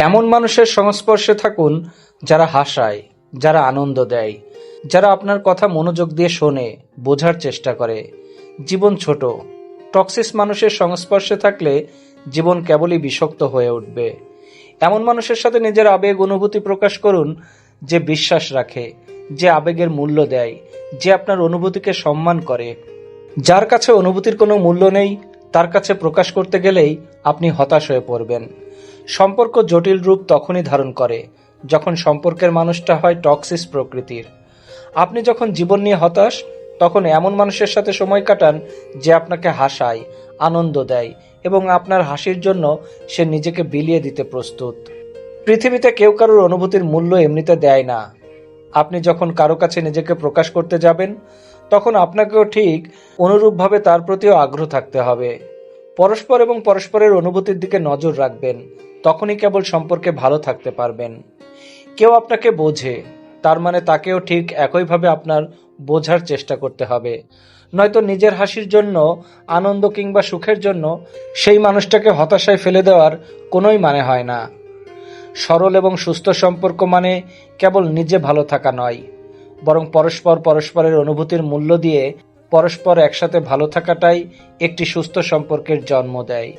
এমন মানুষের সংস্পর্শে থাকুন যারা হাসায়, যারা আনন্দ দেয়, যারা আপনার কথা মনোযোগ দিয়ে শোনে, বোঝার চেষ্টা করে। জীবন ছোট। টক্সিস মানুষের সংস্পর্শে থাকলে জীবন কেবলই বিষক্ত হয়ে উঠবে। এমন মানুষের সাথে নিজের আবেগ অনুভূতি প্রকাশ করুন যে বিশ্বাস রাখে, যে আবেগের মূল্য দেয়, যে আপনার অনুভূতিকে সম্মান করে। যার কাছে অনুভূতির কোনো মূল্য নেই, তার কাছে প্রকাশ করতে গেলেই আপনি হতাশ হয়ে পড়বেন। সম্পর্ক জটিল রূপ তখনই ধারণ করে, যখন সম্পর্কের মানুষটা হয় টক্সিস প্রকৃতির। আপনি যখন জীবন নিয়ে হতাশ, তখন এমন মানুষের সাথে সময় কাটান যে আপনাকে হাসায়, আনন্দ দেয় এবং আপনার হাসির জন্য সে নিজেকে বিলিয়ে দিতে প্রস্তুত। পৃথিবীতে কেউ কারোর অনুভূতির মূল্য এমনিতে দেয় না। আপনি যখন কারও কাছে নিজেকে প্রকাশ করতে যাবেন, তখন আপনাকেও ঠিক অনুরূপভাবে তার প্রতিও আগ্রহ থাকতে হবে। পরস্পর এবং পরস্পরের অনুভূতির দিকে নজর রাখবেন। তখনই কেবল সম্পর্কে ভালো থাকতে পারবেন। কেউ আপনাকে বোঝে, তার মানে তাকেও ঠিক একইভাবে আপনার বোঝার চেষ্টা করতে হবে। নয়তো নিজের হাসির জন্য, আনন্দ কিংবা সুখের জন্য সেই মানুষটাকে হতাশায় ফেলে দেওয়ার কোনোই মানে হয় না। সরল এবং সুস্থ সম্পর্ক মানে কেবল নিজে ভালো থাকা নয়, বরং পরস্পর পরস্পরের অনুভূতির মূল্য দিয়ে পরস্পর একসাথে ভালো থাকাটাই একটি সুস্থ সম্পর্কের জন্ম দেয়।